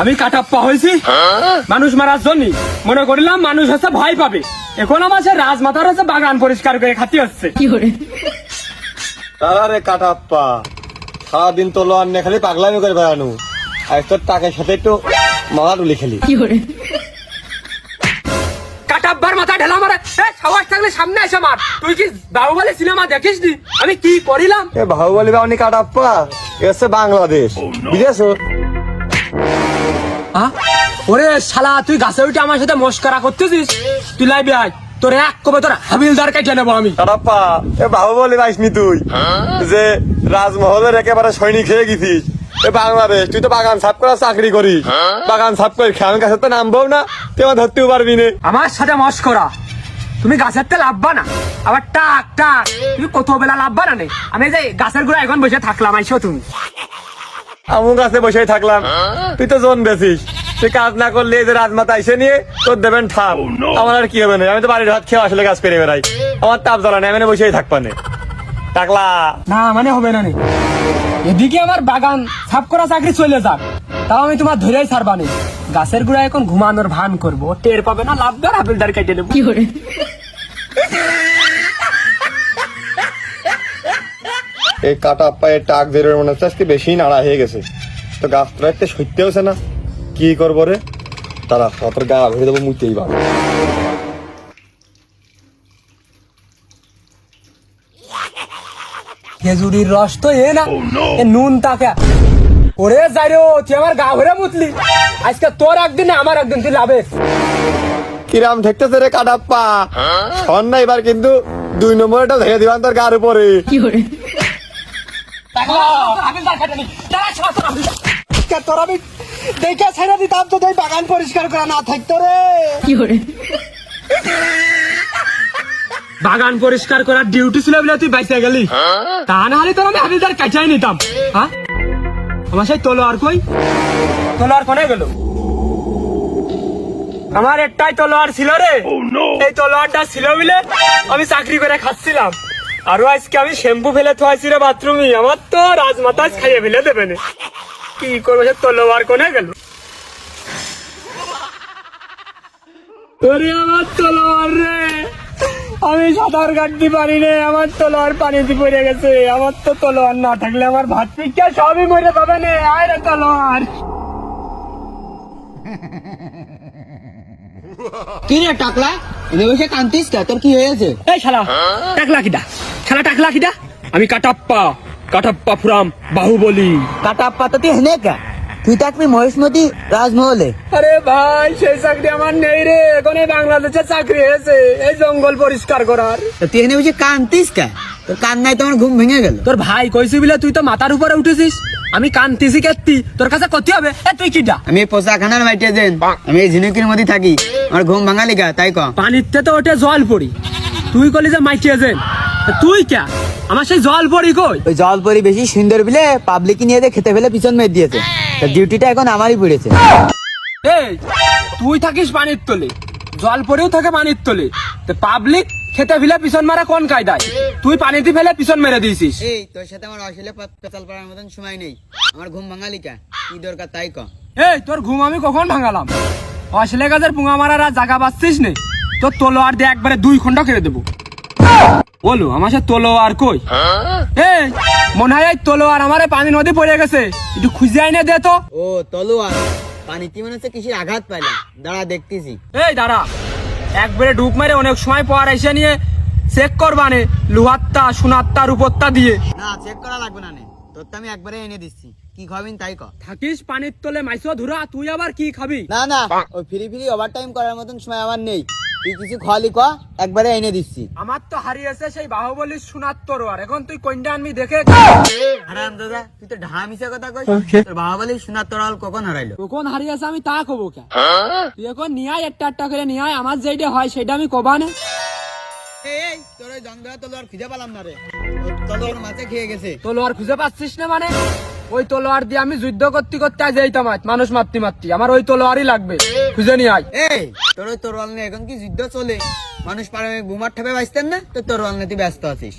আমি কাটাপ্পা হয়েছি। মানুষ মারার জন্য মনে করিলাম মানুষ হচ্ছে ভয় পাবে। এখন আমার সে রাজমাতার হচ্ছে বাগান পরিষ্কার করে খাতি হচ্ছে। তারা রে কাটাপ্পা সারাদিন তো লোয়ার নে খালি পাগলামি করে বেড়ানো। আর তোর টাকের সাথে একটু মারাডুলি খেলি। কাটাব্বার মাথা ঢেলা মারে। এ, সাহস থাকলে সামনে এসে মার। তুই কি বাহুবলী সিনেমা দেখিস নি আমি কি করিলাম এ বাহুবলি বাউনি কাটাপ্পা এ হচ্ছে বাংলাদেশ। বুঝেছ? আ? ওরে শালা তুই গাছে উঠে আমার সাথে মস্করা করতেছিস? তুই লাইবি আয়। তোর এক কবে তোর হাবিলদার নেব আমি। কাটাপ্পা এ বাহুবলি পাইসনি তুই। যে রাজমহলের একেবারে সৈনিক হয়ে গেছিস। এ বাংলাদেশ তুই তো বাগান সাফ করার চাকরি করিস। বাগান সাফ করে খেয়াল কাছে তো নামবো না তুই আমার ধরতেও পারবি না। আমার সাথে মস্করা। তুমি গাছের তো লাভবা না। আবার টাক টাক তুমি কত বেলা লাভবা না নে? আমি যে গাছের গোড়া এখন বসে থাকলাম আইসো তুমি। আমু কাছে বসে থাকলাম। তুই তো জন বেছিস তুই কাজ না করলে এই যে রাজমাতা এসে নিয়ে তোর দেবেন ঠাপ আমার আর কি হবে না? আমি তো বাড়ির হাত খেয়ে আসলে কাজ করে বেড়াই। আমার তাপ জ্বালা নেই আমি বসেই থাকবা না টাকলা। না মানে হবে না নে। এদিকে আমার বাগান সাফ করা চাকরি চলে যাক। তাও আমি তোমার ধরেই ছাড়বা নে। গাছের গুড়া এখন ঘুমানোর ভান করব। টের পাবে না লাভদার হাবিলদার কেটে নেব। এই কাটা পায়ে টাক বেরোর মনে হচ্ছে আজকে বেশি নাড়া হয়ে গেছে। তো গাছ তো একটা সত্যি হচ্ছে না। কি করব রে? তারা সতর গা ভেবে দেবো মুতেই বা খেজুরির রস তো এ না। নুন তাকে। ওরে যাই রে তুই আমার গা ভরে মুতলি। আজকে তোর একদিন না আমার একদিন তুই লাভে। কিরাম ঠেকতেছে রে কাটাপ্পা। শোন না এবার কিন্তু দুই নম্বরটা ধরে দিবান তোর গার উপরে। তোর আমি দেখে ছেড়ে দিতাম তো তুই বাগান পরিষ্কার করা না থাকতো রে। বাগান পরিষ্কার করার ডিউটি ছিল বলে তুই বাইসে গেলি। তা না হলে তোর আমি হাবিলদার কাটাই নিতাম। হ্যাঁ? আমার সেই তলোয়ার কই? তলোয়ার কোনে গেল? আমার একটাই তলোয়ার ছিল রে। এই তলোয়ারটা ছিল বলে আমি চাকরি করে খাচ্ছিলাম। আরও আজকে আমি শ্যাম্পু ফেলে থোয়াইছি রে বাথরুমে। আমার তো রাজমাতাজ খাইয়ে ফেলে দেবে কি করব, সে তলোয়ার কোনে গেল? আমার তলোয়ার রে। আমি সাঁতার কাটতে পারি রে আমার তলোয়ার পানিতে পড়ে গেছে। আমার তো তলোয়ার না থাকলে আমার ভাত পিঠা সবই মরে পাবে না। আয় রে তলোয়ার। কি রে টাকলা? এনে বসে কান্তিস কে? তোর কি হয়েছে? এই শালা টাকলা কিটা শালা টাকলা কিটা আমি কাটাপ্পা কাটাপ্পা ফুরাম বাহুবলি। কাটা পাতা তুই হেনে কে? তুই থাকবি মহেশমতি রাজমহলে। আরে ভাই সেই চাকরি আমার নেই রে। এখন এই বাংলাদেশে চাকরি হয়েছে। এই জঙ্গল পরিষ্কার করার। তুই এনে বসে কান্তিস কে? তোর কান নাই তোমার ঘুম ভেঙে গেল। তোর ভাই কইছি বলে তুই তো মাথার উপরে উঠেছিস। আমি কান্তিছি কেত্তি। তোর কাছে কতি হবে? এ তুই কিটা আমি এই পোশাখানার মাইটে দেন আমি এই ঝিনুকির মধ্যে থাকি। আমার ঘুম ভাঙালি গা তাই ক। পানিতে তো ওঠে জল পড়ি। তুই কলি যে মাইটিয়ে যেন। তুই কে? আমার সেই জল পড়ি কই? ওই জল পরি বেশি সুন্দর বিলে পাবলিক নিয়ে দিয়ে খেতে ফেলে পিছন মেরে দিয়েছে। তা ডিউটিটা এখন আমারই পড়েছে। এই তুই থাকিস পানির তলে। জল পড়েও থাকে পানির তলে। পাবলিক খেতে ফেলে পিছন মারা কোন কায়দায়? তুই পানিতে ফেলে পিছন মেরে দিয়েছিস। এই তোর সাথে আমার আসলে পেতাল পাড়ার মতন সময় নেই। আমার ঘুম ভাঙালি কা? কি দরকার তাই ক? এই তোর ঘুম আমি কখন ভাঙালাম? অসলে গাছের পুঙা মারার আর জায়গা পাচ্ছিস নে। তোর তলোয়ার দিয়ে একবারে দুই খন্ড কেড়ে দেবো। বলো আমার সে তলোয়ার কই? এই মনে হয় এই তলোয়ার আমারে পানি নদী পড়ে গেছে। একটু খুঁজে আইনে দে তো। ও তলোয়ার পানিতে মনে হচ্ছে কিসের আঘাত পাইলাম। দাঁড়া দেখতেছি। এই দাঁড়া। একবারে ডুব মেরে অনেক সময় পর এসে নিয়ে চেক করবানে লুহাত্তা সোনাত্তা রূপত্তা দিয়ে। না চেক করা লাগবে না নে। তোর তো আমি একবারে এনে দিচ্ছি। কি খাবিন তাই ক। থাকিস পানির তলে মাইসো ধুরা তুই আবার কি খাবি? না না ওই ফ্রি ফ্রি ওভার টাইম করার মতন সময় আমার নেই। তুই কিছু খাওয়ালি ক একবারে এনে দিচ্ছি। আমার তো হারিয়েছে সেই বাহুবলীর সোনার তরোয়ার। এখন তুই কোনটা আনবি দেখে হারাম দাদা তুই তো ঢা মিশে কথা কই তোর বাবা সোনার তোরাল কখন হারাইলো? কখন হারিয়েছে আমি তা কবো কে? তুই এখন নিয়ে আয় একটা একটা করে নিয়ে আয় আমার যেটা হয় সেটা আমি কবানে এই এই তোর ওই জঙ্গলা তলোয়ার খুঁজে পেলাম না রে। তলোয়ার মাছে খেয়ে গেছে। তলোয়ার খুঁজে পাচ্ছিস না মানে? ওই তলোয়ার দিয়ে আমি যুদ্ধ করতে করতে আজ মানুষ মারতে মারতে। আমার ওই তলোয়ারই লাগবে। খুঁজে নিয়ে আয়। এই, তোর ওই তরোয়াল নিয়ে এখন কি যুদ্ধ চলে? মানুষ পারে বোমার ঠাপে বাঁচতেন না? তো তরোয়াল নিয়ে তুই ব্যস্ত আছিস।